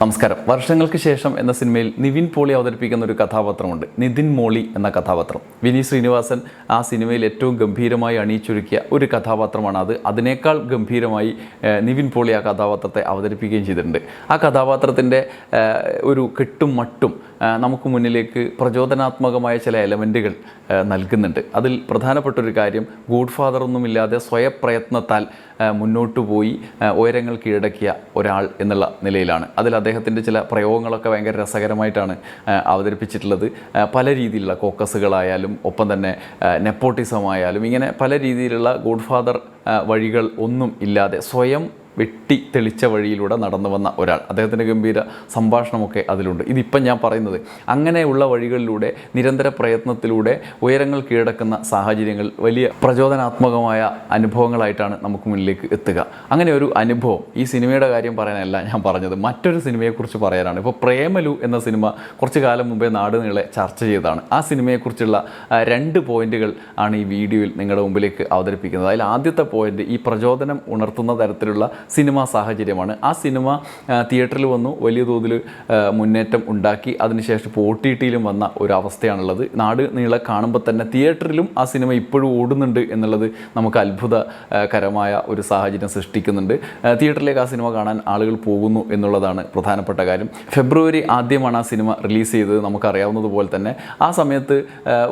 നമസ്കാരം. വർഷങ്ങൾക്ക് ശേഷം എന്ന സിനിമയിൽ നിവിൻ പോളി അവതരിപ്പിക്കുന്ന ഒരു കഥാപാത്രമുണ്ട്. നിതിൻ മോളി എന്ന കഥാപാത്രം. വിനീത് ശ്രീനിവാസൻ ആ സിനിമയിൽ ഏറ്റവും ഗംഭീരമായി അണിയിച്ചൊരുക്കിയ ഒരു കഥാപാത്രമാണ് അത്. അതിനേക്കാൾ ഗംഭീരമായി നിവിൻ പോളി ആ കഥാപാത്രത്തെ അവതരിപ്പിക്കുകയും ചെയ്തിട്ടുണ്ട്. ആ കഥാപാത്രത്തിന്റെ ഒരു കെട്ടും മട്ടും നമുക്ക് മുന്നിലേക്ക് പ്രചോദനാത്മകമായ ചില എലമെന്റുകൾ നൽകുന്നുണ്ട്. അതിൽ പ്രധാനപ്പെട്ട ഒരു കാര്യം ഗുഡ് ഫാദർ ഒന്നുമില്ലാതെ സ്വയപ്രയത്നത്താൽ മുന്നോട്ട് പോയി ഉയരങ്ങൾ കീഴടക്കിയ ഒരാൾ എന്നുള്ള നിലയിലാണ്. അതിൽ അദ്ദേഹത്തിന്റെ ചില പ്രയോഗങ്ങളൊക്കെ ഭയങ്കര രസകരമായിട്ടാണ് അവതരിപ്പിച്ചിട്ടുള്ളത്. പല രീതിയിലുള്ള കോക്കസുകളായാലും ഒപ്പം തന്നെ നെപ്പോട്ടിസമായാലും ഇങ്ങനെ പല രീതിയിലുള്ള ഗുഡ് ഫാദർ വഴികൾ ഒന്നും ഇല്ലാതെ സ്വയം വെട്ടി തെളിച്ച വഴിയിലൂടെ നടന്നു വന്ന ഒരാൾ. അദ്ദേഹത്തിന്റെ ഗംഭീര സംഭാഷണമൊക്കെ അതിലുണ്ട്. ഇതിപ്പം ഞാൻ പറയുന്നത് അങ്ങനെയുള്ള വഴികളിലൂടെ നിരന്തര പ്രയത്നത്തിലൂടെ ഉയരങ്ങൾ കീഴടക്കുന്ന സാഹചര്യങ്ങൾ വലിയ പ്രചോദനാത്മകമായ അനുഭവങ്ങളായിട്ടാണ് നമുക്ക് മുന്നിലേക്ക് എത്തുക. അങ്ങനെ ഒരു അനുഭവം ഈ സിനിമയുടെ കാര്യം പറയാനല്ല ഞാൻ പറഞ്ഞത്. മറ്റൊരു സിനിമയെക്കുറിച്ച് പറയാനാണ്. ഇപ്പോൾ പ്രേമലു എന്ന സിനിമ കുറച്ച് കാലം മുമ്പേ നാട് നീളെ ചർച്ച ചെയ്തതാണ്. ആ സിനിമയെക്കുറിച്ചുള്ള രണ്ട് പോയിന്റുകൾ ആണ് ഈ വീഡിയോയിൽ നിങ്ങളുടെ മുമ്പിലേക്ക് അവതരിപ്പിക്കുന്നത്. അതിൽ ആദ്യത്തെ പോയിന്റ് ഈ പ്രചോദനം ഉണർത്തുന്ന തരത്തിലുള്ള സിനിമാ സാഹചര്യമാണ്. ആ സിനിമ തിയേറ്ററിൽ വന്നു. വലിയ തോതിൽ മുന്നേറ്റം ഉണ്ടാക്കി. അതിനുശേഷം ഇപ്പോൾ ഒ ടി ടിയിലും വന്ന ഒരവസ്ഥയാണുള്ളത്. നാട് നീളെ കാണുമ്പോൾ തന്നെ തിയേറ്ററിലും ആ സിനിമ ഇപ്പോഴും ഓടുന്നുണ്ട് എന്നുള്ളത് നമുക്ക് അത്ഭുതകരമായ ഒരു സാഹചര്യം സൃഷ്ടിക്കുന്നുണ്ട്. തിയേറ്ററിലേക്ക് ആ സിനിമ കാണാൻ ആളുകൾ പോകുന്നു എന്നുള്ളതാണ് പ്രധാനപ്പെട്ട കാര്യം. ഫെബ്രുവരി ആദ്യമാണ് ആ സിനിമ റിലീസ് ചെയ്തത്. നമുക്കറിയാവുന്നതുപോലെ തന്നെ ആ സമയത്ത്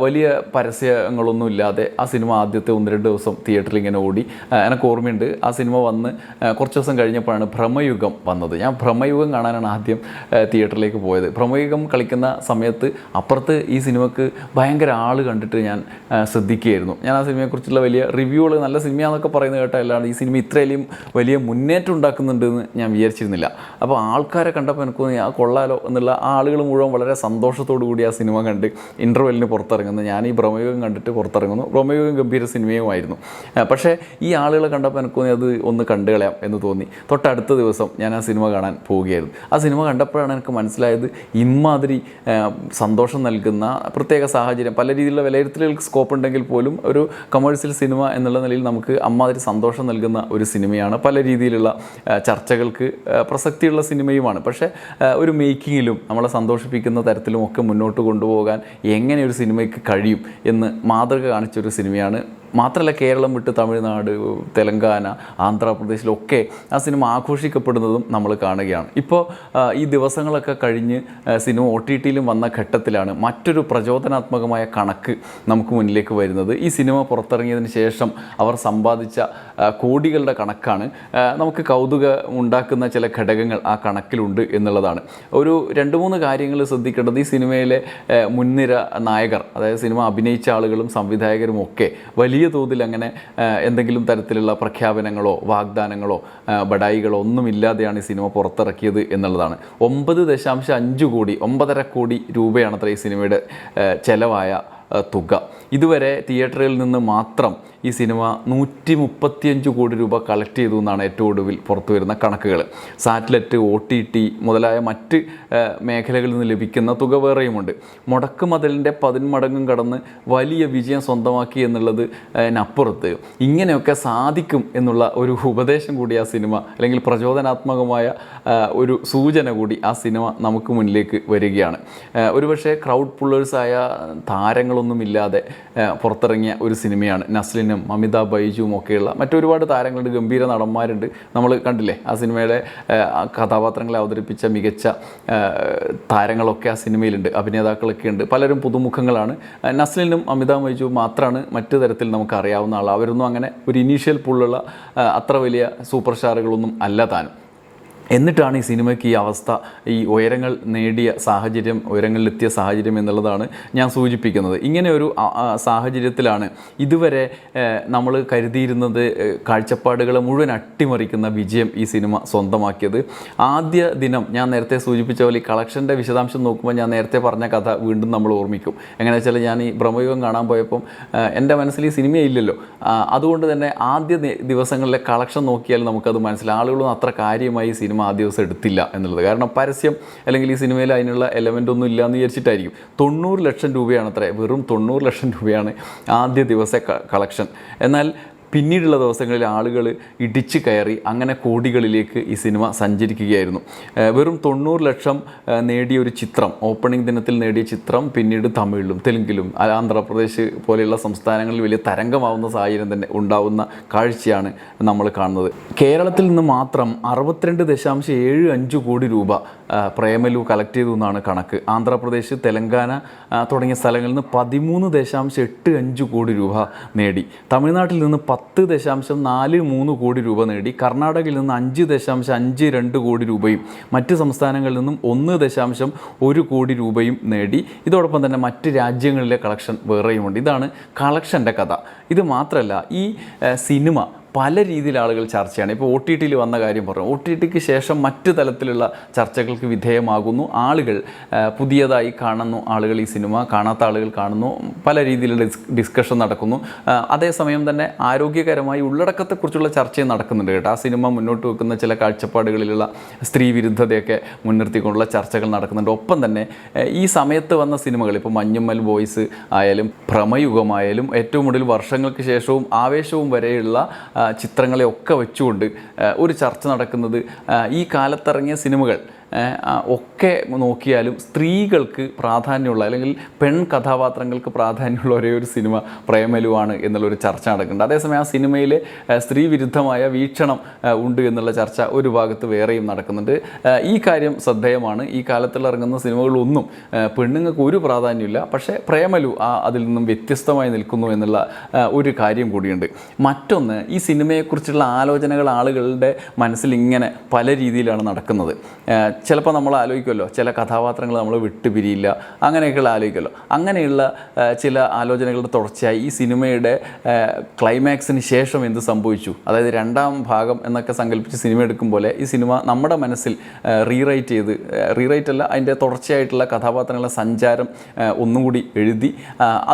വലിയ പരസ്യങ്ങളൊന്നും ഇല്ലാതെ ആ സിനിമ ആദ്യത്തെ ഒന്ന് രണ്ട് ദിവസം തിയേറ്ററിൽ ഇങ്ങനെ ഓടി. എനിക്ക് ഓർമ്മയുണ്ട്. ആ സിനിമ വന്ന് കുറച്ച് ദിവസം കഴിഞ്ഞപ്പോഴാണ് ഭ്രമയുഗം വന്നത്. ഞാൻ ഭ്രമയുഗം കാണാനാണ് ആദ്യം തിയേറ്ററിലേക്ക് പോയത്. ഭ്രമയുഗം കളിക്കുന്ന സമയത്ത് അപ്പുറത്ത് ഈ സിനിമക്ക് ഭയങ്കര ആൾ കണ്ടിട്ട് ഞാൻ ശ്രദ്ധിക്കുകയായിരുന്നു. ഞാൻ ആ സിനിമയെക്കുറിച്ചുള്ള വലിയ റിവ്യൂകൾ നല്ല സിനിമയാണെന്നൊക്കെ പറയുന്നത് കേട്ടല്ലാണ്ട് ഈ സിനിമ ഇത്രയും വലിയ മുന്നേറ്റം ഉണ്ടാക്കുന്നുണ്ടെന്ന് ഞാൻ വിചാരിച്ചിരുന്നില്ല. അപ്പോൾ ആൾക്കാരെ കണ്ടപ്പോൾ എനിക്ക് തോന്നി ആ കൊള്ളാലോ എന്നുള്ള ആളുകൾ മുഴുവൻ വളരെ സന്തോഷത്തോടു കൂടി ആ സിനിമ കണ്ട് ഇന്റർവെല്ലിന് പുറത്തിറങ്ങുന്നു. ഞാൻ ഈ ഭ്രമയുഗം കണ്ടിട്ട് പുറത്തിറങ്ങുന്നു. ഭ്രമയുഗം ഗംഭീര സിനിമയുമായിരുന്നു. പക്ഷേ ഈ ആളുകളെ കണ്ടപ്പോൾ എനിക്ക് തോന്നി അത് ഒന്ന് കണ്ടു കളയാം എന്ന് തോന്നി. തൊട്ടടുത്ത ദിവസം ഞാൻ ആ സിനിമ കാണാൻ പോവുകയായിരുന്നു. ആ സിനിമ കണ്ടപ്പോഴാണ് എനിക്ക് മനസ്സിലായത് ഇമാതിരി സന്തോഷം നൽകുന്ന പ്രത്യേക സാഹചര്യം. പല രീതിയിലുള്ള വിലയിരുത്തലുകൾക്ക് സ്കോപ്പ് ഉണ്ടെങ്കിൽ പോലും ഒരു കമേഴ്സ്യൽ സിനിമ എന്നുള്ള നിലയിൽ നമുക്ക് അമ്മാതിരി സന്തോഷം നൽകുന്ന ഒരു സിനിമയാണ്. പല രീതിയിലുള്ള ചർച്ചകൾക്ക് പ്രസക്തിയുള്ള സിനിമയുമാണ്. പക്ഷേ ഒരു മേക്കിങ്ങിലും നമ്മളെ സന്തോഷിപ്പിക്കുന്ന തരത്തിലും ഒക്കെ മുന്നോട്ട് കൊണ്ടുപോകാൻ എങ്ങനെ ഒരു സിനിമയ്ക്ക് കഴിയും എന്ന് മാതൃക കാണിച്ചൊരു സിനിമയാണ് മാത്രമല്ല കേരളം വിട്ട് തമിഴ്നാട് തെലങ്കാന ആന്ധ്രാപ്രദേശിലൊക്കെ ആ സിനിമ ആഘോഷിക്കപ്പെടുന്നതും നമ്മൾ കാണുകയാണ്. ഇപ്പോൾ ഈ ദിവസങ്ങളൊക്കെ കഴിഞ്ഞ് സിനിമ ഒ ടി ടിയിലും വന്ന ഘട്ടത്തിലാണ് മറ്റൊരു പ്രചോദനാത്മകമായ കണക്ക് നമുക്ക് മുന്നിലേക്ക് വരുന്നത്. ഈ സിനിമ പുറത്തിറങ്ങിയതിന് ശേഷം അവർ സമ്പാദിച്ച കോടികളുടെ കണക്കാണ്. നമുക്ക് കൗതുകം ഉണ്ടാക്കുന്ന ചില ഘടകങ്ങൾ ആ കണക്കിലുണ്ട് എന്നുള്ളതാണ്. ഒരു രണ്ട് മൂന്ന് കാര്യങ്ങൾ ശ്രദ്ധിക്കേണ്ടത് ഈ സിനിമയിലെ മുൻനിര നായകർ അതായത് സിനിമ അഭിനയിച്ച ആളുകളും സംവിധായകരും ഒക്കെ വലിയ തോതിൽ അങ്ങനെ എന്തെങ്കിലും തരത്തിലുള്ള പ്രഖ്യാപനങ്ങളോ വാഗ്ദാനങ്ങളോ ബഡായികളോ ഒന്നും ഒന്നുമില്ലാതെയാണ് ഈ സിനിമ പുറത്തിറക്കിയത് എന്നുള്ളതാണ്. ഒമ്പത് ദശാംശം അഞ്ച് കോടി ഒമ്പതര കോടി രൂപയാണ് അത്ര ഈ സിനിമയുടെ ചെലവായ തുക. ഇതുവരെ തിയേറ്ററിൽ നിന്ന് മാത്രം ഈ സിനിമ നൂറ്റി മുപ്പത്തിയഞ്ച് കോടി രൂപ കളക്ട് ചെയ്തു എന്നാണ് ഏറ്റവും ഒടുവിൽ പുറത്തു വരുന്ന കണക്കുകൾ. സാറ്റലൈറ്റ് ഒ ടി ടി മുതലായ മറ്റ് മേഖലകളിൽ നിന്ന് ലഭിക്കുന്ന തുക വേറെയുമുണ്ട്. മുടക്ക് മതിലിന്റെ പതിന്മടങ്ങും കടന്ന് വലിയ വിജയം സ്വന്തമാക്കി എന്നുള്ളത് അതിനപ്പുറത്ത് ഇങ്ങനെയൊക്കെ സാധിക്കും എന്നുള്ള ഒരു ഉപദേശം കൂടി ആ സിനിമ അല്ലെങ്കിൽ പ്രചോദനാത്മകമായ ഒരു സൂചന കൂടി ആ സിനിമ നമുക്ക് മുന്നിലേക്ക് വരികയാണ്. ഒരുപക്ഷെ ക്രൗഡ് പുള്ളേഴ്സായ താരങ്ങളൊന്നുമില്ലാതെ പുറത്തിറങ്ങിയ ഒരു സിനിമയാണ് നസ്ലിനും അമിത ബൈജുവും ഒക്കെയുള്ള മറ്റൊരുപാട് താരങ്ങളുണ്ട് ഗംഭീര നടന്മാരുണ്ട്. നമ്മൾ കണ്ടില്ലേ ആ സിനിമയുടെ കഥാപാത്രങ്ങളെ അവതരിപ്പിച്ച മികച്ച താരങ്ങളൊക്കെ ആ സിനിമയിലുണ്ട് അഭിനേതാക്കളൊക്കെ ഉണ്ട് പലരും പുതുമുഖങ്ങളാണ്. നസ്ലിനും അമിതാഭ് ബൈജുവും മാത്രമാണ് മറ്റു തരത്തിൽ നമുക്ക് അറിയാവുന്ന ആൾ അവരൊന്നും അങ്ങനെ ഒരു ഇനീഷ്യൽ പുള്ളുള്ള അത്ര വലിയ സൂപ്പർ സ്റ്റാറുകളൊന്നും അല്ല താനും. എന്നിട്ടാണ് ഈ സിനിമയ്ക്ക് ഈ അവസ്ഥ ഈ ഉയരങ്ങൾ നേടിയ സാഹചര്യം ഉയരങ്ങളിലെത്തിയ സാഹചര്യം എന്നുള്ളതാണ് ഞാൻ സൂചിപ്പിക്കുന്നത്. ഇങ്ങനെ ഒരു ആ, ആ, സാഹചര്യത്തിലാണ് ഇതുവരെ നമ്മൾ കരുതിയിരുന്നത് കാഴ്ചപ്പാടുകളെ മുഴുവൻ അട്ടിമറിക്കുന്ന വിജയം ഈ സിനിമ സ്വന്തമാക്കിയത്. ആദ്യ ദിനം ഞാൻ നേരത്തെ സൂചിപ്പിച്ച പോലെ ഈ കളക്ഷന്റെ വിശദാംശം നോക്കുമ്പോൾ ഞാൻ നേരത്തെ പറഞ്ഞ കഥ വീണ്ടും നമ്മൾ ഓർമ്മിക്കും. എങ്ങനെ വെച്ചാൽ ഞാൻ ഈ ബ്രഹ്മയുഗം കാണാൻ പോയപ്പം എന്റെ മനസ്സിൽ ഈ സിനിമയില്ലല്ലോ അതുകൊണ്ട് തന്നെ ആദ്യ ദിവസങ്ങളിലെ കളക്ഷൻ നോക്കിയാൽ നമുക്കത് മനസ്സിലാവും. ആളുകളൊന്നും അത്ര കാര്യമായി ഈ സിനിമ ആ ദിവസം എടുത്തില്ല എന്നുള്ളത്. കാരണം പരസ്യം അല്ലെങ്കിൽ ഈ സിനിമയിൽ അതിനുള്ള എലമെന്റ് ഒന്നും ഇല്ല എന്ന് വിചാരിച്ചിട്ടായിരിക്കും. തൊണ്ണൂറ് ലക്ഷം രൂപയാണ് അത്ര വെറും തൊണ്ണൂറ് ലക്ഷം രൂപയാണ് ആദ്യ ദിവസ കളക്ഷൻ എന്നാൽ പിന്നീടുള്ള ദിവസങ്ങളിൽ ആളുകൾ ഇടിച്ചു കയറി അങ്ങനെ കോടികളിലേക്ക് ഈ സിനിമ സഞ്ചരിക്കുകയായിരുന്നു. വെറും തൊണ്ണൂറ് ലക്ഷം നേടിയ ഒരു ചിത്രം ഓപ്പണിംഗ് ദിനത്തിൽ നേടിയ ചിത്രം പിന്നീട് തമിഴിലും തെലുങ്കിലും ആന്ധ്രാപ്രദേശ് പോലെയുള്ള സംസ്ഥാനങ്ങളിൽ വലിയ തരംഗമാവുന്ന സാഹചര്യം തന്നെ ഉണ്ടാവുന്ന കാഴ്ചയാണ് നമ്മൾ കാണുന്നത്. കേരളത്തിൽ നിന്ന് മാത്രം അറുപത്തിരണ്ട് ദശാംശം ഏഴ് അഞ്ച് കോടി രൂപ പ്രേമലു കളക്ട് ചെയ്തു എന്നാണ് കണക്ക്. ആന്ധ്രാപ്രദേശ് തെലങ്കാന തുടങ്ങിയ സ്ഥലങ്ങളിൽ നിന്ന് പതിമൂന്ന് ദശാംശം എട്ട് അഞ്ച് കോടി രൂപ നേടി. തമിഴ്നാട്ടിൽ നിന്ന് പത്ത് ദശാംശം നാല് മൂന്ന് കോടി രൂപ നേടി. കർണാടകയിൽ നിന്ന് അഞ്ച് ദശാംശം അഞ്ച് രണ്ട് കോടി രൂപയും മറ്റ് സംസ്ഥാനങ്ങളിൽ നിന്നും ഒന്ന് ദശാംശം ഒരു കോടി രൂപയും നേടി. ഇതോടൊപ്പം തന്നെ മറ്റ് രാജ്യങ്ങളിലെ കളക്ഷൻ വേറെയുമുണ്ട്. ഇതാണ് കളക്ഷന്റെ കഥ. ഇത് മാത്രമല്ല ഈ സിനിമ പല രീതിയിൽ ആളുകൾ ചർച്ചയാണ്. ഇപ്പോൾ ഒ ടി ടിയിൽ വന്ന കാര്യം പറഞ്ഞു ഒ ടി ടിക്ക് ശേഷം മറ്റ് തലത്തിലുള്ള ചർച്ചകൾക്ക് വിധേയമാകുന്നു. ആളുകൾ പുതിയതായി കാണുന്നു ആളുകൾ ഈ സിനിമ കാണാത്ത ആളുകൾ കാണുന്നു പല രീതിയിലുള്ള ഡിസ് ഡിസ്കഷൻ നടക്കുന്നു. അതേസമയം തന്നെ ആരോഗ്യകരമായി ഉള്ളടക്കത്തെക്കുറിച്ചുള്ള ചർച്ചയും നടക്കുന്നുണ്ട് കേട്ടോ. ആ സിനിമ മുന്നോട്ട് വെക്കുന്ന ചില കാഴ്ചപ്പാടുകളിലുള്ള സ്ത്രീ വിരുദ്ധതയൊക്കെ മുൻനിർത്തിക്കൊണ്ടുള്ള ചർച്ചകൾ നടക്കുന്നുണ്ട്. ഒപ്പം തന്നെ ഈ സമയത്ത് വന്ന സിനിമകൾ ഇപ്പോൾ മഞ്ഞുമ്മൽ ബോയ്സ് ആയാലും ഭ്രമയുഗമായാലും ഏറ്റവും കൂടുതൽ വർഷങ്ങൾക്ക് ശേഷവും ആവേശവും വരെയുള്ള ആ, ചിത്രങ്ങളെ ഒക്കെ വെച്ചുകൊണ്ട് ഒരു ചർച്ച നടക്കുന്നത് ഈ കാലത്തിറങ്ങിയ സിനിമകൾ ഒക്കെ നോക്കിയാലും സ്ത്രീകൾക്ക് പ്രാധാന്യമുള്ള അല്ലെങ്കിൽ പെൺ കഥാപാത്രങ്ങൾക്ക് പ്രാധാന്യമുള്ള ഒരേ ഒരു സിനിമ പ്രേമലുവാണ് എന്നുള്ളൊരു ചർച്ച നടക്കുന്നുണ്ട്. അതേസമയം ആ സിനിമയിൽ സ്ത്രീ വിരുദ്ധമായ വീക്ഷണം ഉണ്ട് എന്നുള്ള ചർച്ച ഒരു ഭാഗത്ത് വേറെയും നടക്കുന്നുണ്ട്. ഈ കാര്യം ശ്രദ്ധേയമാണ്. ഈ കാലത്തിൽ ഇറങ്ങുന്ന സിനിമകളൊന്നും പെണ്ണുങ്ങൾക്ക് ഒരു പ്രാധാന്യമില്ല. പക്ഷേ പ്രേമലു ആ അതിൽ നിന്നും വ്യത്യസ്തമായി നിൽക്കുന്നു എന്നുള്ള ഒരു കാര്യം കൂടിയുണ്ട്. മറ്റൊന്ന് ഈ സിനിമയെക്കുറിച്ചുള്ള ആലോചനകൾ ആളുകളുടെ മനസ്സിൽ ഇങ്ങനെ പല രീതിയിലാണ് നടക്കുന്നത്. ചിലപ്പോൾ നമ്മൾ ആലോചിക്കുമല്ലോ ചില കഥാപാത്രങ്ങൾ നമ്മൾ വിട്ടുപിരിയില്ല അങ്ങനെയൊക്കെയുള്ള ആലോചിക്കുമല്ലോ. അങ്ങനെയുള്ള ചില ആലോചനകളുടെ തുടർച്ചയായി ഈ സിനിമയുടെ ക്ലൈമാക്സിന് ശേഷം എന്ത് സംഭവിച്ചു? അതായത് രണ്ടാം ഭാഗം എന്നൊക്കെ സങ്കല്പിച്ച് സിനിമ എടുക്കും പോലെ ഈ സിനിമ നമ്മുടെ മനസ്സിൽ റീറൈറ്റ് ചെയ്ത് റീറൈറ്റ് അല്ല അതിന്റെ തുടർച്ചയായിട്ടുള്ള കഥാപാത്രങ്ങളുടെ സഞ്ചാരം ഒന്നും ഒന്നുകൂടി എഴുതി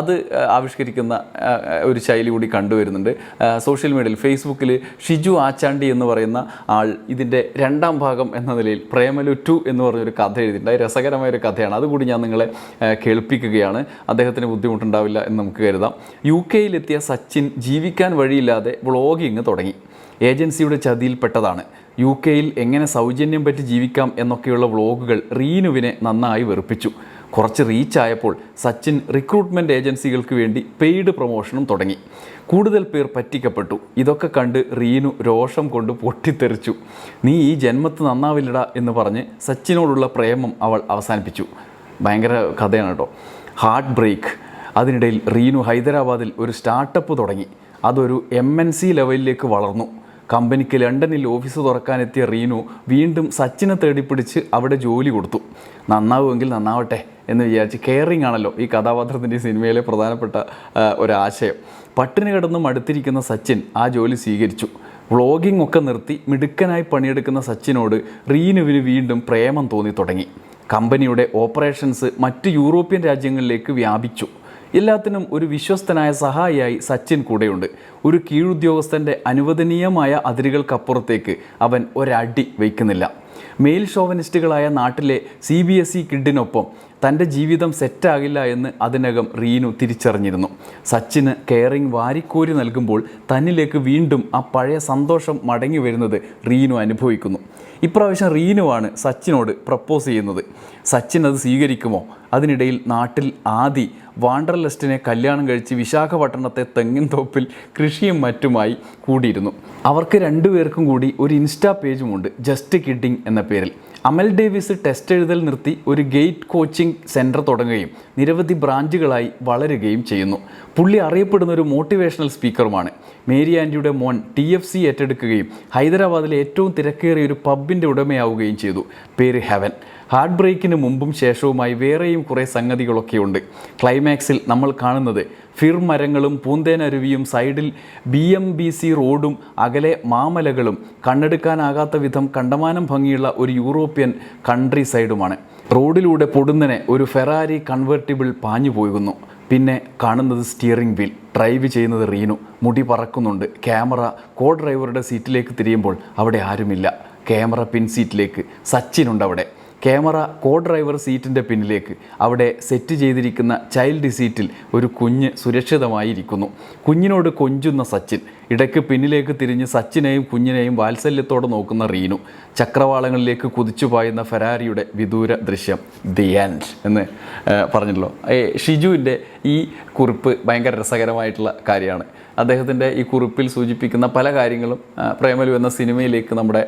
അത് ആവിഷ്കരിക്കുന്ന ഒരു ശൈലി കൂടി കണ്ടുവരുന്നുണ്ട്. സോഷ്യൽ മീഡിയയിൽ ഫേസ്ബുക്കിൽ ഷിജു ആച്ചാണ്ടി എന്ന് പറയുന്ന ആൾ ഇതിന്റെ രണ്ടാം ഭാഗം എന്ന നിലയിൽ പ്രേമലു ടു എന്ന് പറഞ്ഞൊരു കഥ എഴുതിയിട്ടുണ്ട്. അത് രസകരമായ ഒരു കഥയാണ്. അതുകൂടി ഞാൻ നിങ്ങളെ കേൾപ്പിക്കുകയാണ്. അദ്ദേഹത്തിന് ബുദ്ധിമുട്ടുണ്ടാവില്ല എന്ന് നമുക്ക് കരുതാം. യു കെയിലെത്തിയ സച്ചിൻ ജീവിക്കാൻ വഴിയില്ലാതെ വ്ളോഗിങ് തുടങ്ങി. ഏജൻസിയുടെ ചതിയിൽപ്പെട്ടതാണ്. യു കെയിൽ എങ്ങനെ സൗജന്യം പറ്റി ജീവിക്കാം എന്നൊക്കെയുള്ള വ്ളോഗുകൾ റീനുവിനെ നന്നായി വെറുപ്പിച്ചു. കുറച്ച് റീച്ചായപ്പോൾ സച്ചിൻ റിക്രൂട്ട്മെന്റ് ഏജൻസികൾക്ക് വേണ്ടി പെയ്ഡ് പ്രൊമോഷനും തുടങ്ങി. കൂടുതൽ പേർ പറ്റിക്കപ്പെട്ടു. ഇതൊക്കെ കണ്ട് റീനു രോഷം കൊണ്ട് പൊട്ടിത്തെറിച്ചു. നീ ഈ ജന്മത്ത് നന്നാവില്ലടാ എന്ന് പറഞ്ഞ് സച്ചിനോടുള്ള പ്രേമം അവൾ അവസാനിപ്പിച്ചു. ഭയങ്കര കഥയാണ് കേട്ടോ. ഹാർട്ട് ബ്രേക്ക് അതിനിടയിൽ റീനു ഹൈദരാബാദിൽ ഒരു സ്റ്റാർട്ടപ്പ് തുടങ്ങി. അതൊരു എം എൻ സി ലെവലിലേക്ക് വളർന്നു. കമ്പനിക്ക് ലണ്ടനിൽ ഓഫീസ് തുറക്കാനെത്തിയ റീനു വീണ്ടും സച്ചിനെ തേടിപ്പിടിച്ച് അവിടെ ജോലി കൊടുത്തു. നന്നാവുമെങ്കിൽ നന്നാവട്ടെ. എന്ന് വിചാരിച്ച് കെയറിങ് ആണല്ലോ ഈ കഥാപാത്രത്തിന്റെ ഈ സിനിമയിലെ പ്രധാനപ്പെട്ട ഒരാശയം. പട്ടിണി കിടന്ന് മടുത്തിരിക്കുന്ന സച്ചിൻ ആ ജോലി സ്വീകരിച്ചു. വ്ളോഗിംഗ് ഒക്കെ നിർത്തി മിടുക്കനായി പണിയെടുക്കുന്ന സച്ചിനോട് റീനുവിന് വീണ്ടും പ്രേമം തോന്നി തുടങ്ങി. കമ്പനിയുടെ ഓപ്പറേഷൻസ് മറ്റ് യൂറോപ്യൻ രാജ്യങ്ങളിലേക്ക് വ്യാപിച്ചു. എല്ലാത്തിനും ഒരു വിശ്വസ്തനായ സഹായിയായി സച്ചിൻ കൂടെയുണ്ട്. ഒരു കീഴുദ്യോഗസ്ഥന്റെ അനുവദനീയമായ അതിരുകൾക്കപ്പുറത്തേക്ക് അവൻ ഒരടി വയ്ക്കുന്നില്ല. മെയിൽ ഷോവനിസ്റ്റുകളായ നാട്ടിലെ സി ബി എസ് ഇ കിഡിനൊപ്പം തന്റെ ജീവിതം സെറ്റാകില്ല എന്ന് അതിനകം റീനു തിരിച്ചറിഞ്ഞിരുന്നു. സച്ചിന് കെയറിംഗ് വാരിക്കോരി നൽകുമ്പോൾ തന്നിലേക്ക് വീണ്ടും ആ പഴയ സന്തോഷം മടങ്ങി വരുന്നത് റീനു അനുഭവിക്കുന്നു. ഇപ്രാവശ്യം റീനുവാണ് സച്ചിനോട് പ്രപ്പോസ് ചെയ്യുന്നത്. സച്ചിൻ അത് സ്വീകരിക്കുമോ? അതിനിടയിൽ നാട്ടിൽ ആദി വാണ്ടർലെസ്റ്റിനെ കല്യാണം കഴിച്ച് വിശാഖപട്ടണത്തെ തെങ്ങിൻ തോപ്പിൽ കൃഷിയും മറ്റുമായി കൂടിയിരുന്നു. അവർക്ക് രണ്ടുപേർക്കും കൂടി ഒരു ഇൻസ്റ്റാ പേജുമുണ്ട് ജസ്റ്റ് കിഡിങ് എന്ന പേരിൽ. അമൽ ഡേവിസ് ടെസ്റ്റ് എഴുതൽ നിർത്തി ഒരു ഗേറ്റ് കോച്ചിങ് സെന്റർ തുടങ്ങുകയും നിരവധി ബ്രാഞ്ചുകളായി വളരുകയും ചെയ്യുന്നു. പുള്ളി അറിയപ്പെടുന്ന ഒരു മോട്ടിവേഷണൽ സ്പീക്കറുമാണ്. മേരി ആൻഡിയുടെ മോൻ ടി എഫ് സി ഏറ്റെടുക്കുകയും ഹൈദരാബാദിലെ ഏറ്റവും തിരക്കേറിയ ഒരു പബ്ബിന്റെ ഉടമയാവുകയും ചെയ്തു. പേര് ഹെവൻ. ഹാർട്ട് ബ്രേക്കിന് മുമ്പും ശേഷവുമായി വേറെയും കുറേ സംഗതികളൊക്കെയുണ്ട്. ക്ലൈമാക്സിൽ നമ്മൾ കാണുന്നത് ഫിർ മരങ്ങളും പൂന്തേനരുവിയും സൈഡിൽ ബി എം ബി സി റോഡും അകലെ മാമലകളും കണ്ണെടുക്കാനാകാത്ത വിധം കണ്ടമാനം ഭംഗിയുള്ള ഒരു യൂറോപ്യൻ കൺട്രി സൈഡുമാണ്. റോഡിലൂടെ പൊടുന്നനെ ഒരു ഫെറാരി കൺവേർട്ടിബിൾ പാഞ്ഞു പോകുന്നു പിന്നെ കാണുന്നത് സ്റ്റിയറിംഗ് വീൽ. ഡ്രൈവ് ചെയ്യുന്നത് റീനു. മുടി പറക്കുന്നുണ്ട്. ക്യാമറ കോ ഡ്രൈവറുടെ സീറ്റിലേക്ക് തിരിയുമ്പോൾ അവിടെ ആരുമില്ല. ക്യാമറ പിൻ സീറ്റിലേക്ക് സച്ചിനുണ്ട് അവിടെ. ക്യാമറ കോ ഡ്രൈവർ സീറ്റിന്റെ പിന്നിലേക്ക് അവിടെ സെറ്റ് ചെയ്തിരിക്കുന്ന ചൈൽഡ് സീറ്റിൽ ഒരു കുഞ്ഞ് സുരക്ഷിതമായിരിക്കുന്നു. കുഞ്ഞിനോട് കൊഞ്ചുന്ന സച്ചിൻ ഇടയ്ക്ക് പിന്നിലേക്ക് തിരിഞ്ഞ് സച്ചിനെയും കുഞ്ഞിനെയും വാത്സല്യത്തോടെ നോക്കുന്ന റീനു. ചക്രവാളങ്ങളിലേക്ക് കുതിച്ചു പായുന്ന ഫെരാരിയുടെ വിദൂര ദൃശ്യം ദി ആൻഡ് എന്ന് പറഞ്ഞല്ലോ. ഷിജുവിന്റെ ഈ കുറിപ്പ് ഭയങ്കര രസകരമായിട്ടുള്ള കാര്യമാണ്. അദ്ദേഹത്തിന്റെ ഈ കുറിപ്പിൽ സൂചിപ്പിക്കുന്ന പല കാര്യങ്ങളും പ്രേമലു എന്ന സിനിമയിലേക്ക് നമ്മുടെ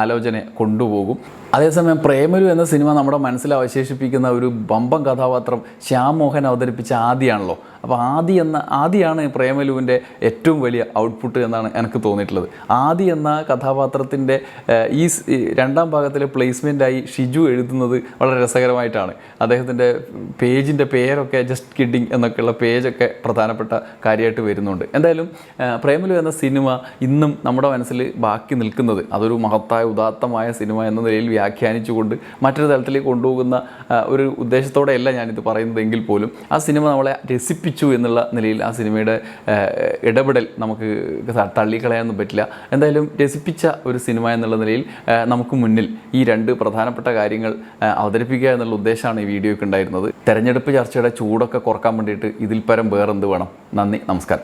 ആലോചന കൊണ്ടുപോകും. അതേസമയം പ്രേമലു എന്ന സിനിമ നമ്മുടെ മനസ്സിൽ അവശേഷിപ്പിക്കുന്ന ഒരു ബമ്പം കഥാപാത്രം ശ്യാം മോഹൻ അവതരിപ്പിച്ച ആദിയാണല്ലോ. അപ്പോൾ ആദി എന്ന ആദിയാണ് പ്രേമലുവിന്റെ ഏറ്റവും വലിയ ഔട്ട്പുട്ട് എന്നാണ് എനിക്ക് തോന്നിയിട്ടുള്ളത്. ആദി എന്ന കഥാപാത്രത്തിന്റെ ഈ രണ്ടാം ഭാഗത്തിലെ പ്ലേസ്മെന്റായി ഷിജു എഴുതുന്നത് വളരെ രസകരമായിട്ടാണ്. അദ്ദേഹത്തിന്റെ പേജിന്റെ പേരൊക്കെ ജസ്റ്റ് കിഡിങ് എന്നൊക്കെയുള്ള പേജൊക്കെ പ്രധാനപ്പെട്ട കാര്യമായിട്ട് വരുന്നുണ്ട്. എന്തായാലും പ്രേമലു എന്ന സിനിമ ഇന്നും നമ്മുടെ മനസ്സിൽ ബാക്കി നിൽക്കുന്നത് അതൊരു മഹത്തായ ഉദാത്തമായ സിനിമ എന്ന നിലയിൽ വ്യാഖ്യാനിച്ചുകൊണ്ട് മറ്റൊരു തലത്തിലേക്ക് കൊണ്ടുപോകുന്ന ഒരു ഉദ്ദേശത്തോടെയല്ല ഞാനിത് പറയുന്നതെങ്കിൽ പോലും ആ സിനിമ നമ്മളെ രസിപ്പിച്ചു എന്നുള്ള നിലയിൽ ആ സിനിമയുടെ ഇടപെടൽ നമുക്ക് തള്ളിക്കളയാനൊന്നും പറ്റില്ല. എന്തായാലും രസിപ്പിച്ച ഒരു സിനിമ എന്നുള്ള നിലയിൽ നമുക്ക് മുന്നിൽ ഈ രണ്ട് പ്രധാനപ്പെട്ട കാര്യങ്ങൾ അവതരിപ്പിക്കുക എന്നുള്ള ഉദ്ദേശമാണ് ഈ വീഡിയോയ്ക്ക് ഉണ്ടായിരുന്നത്. തെരഞ്ഞെടുപ്പ് ചർച്ചയുടെ ചൂടൊക്കെ കുറയ്ക്കാൻ വേണ്ടിയിട്ട് ഇതിൽ പരം വേറെന്ത് വേണം? നന്ദി നമസ്കാരം.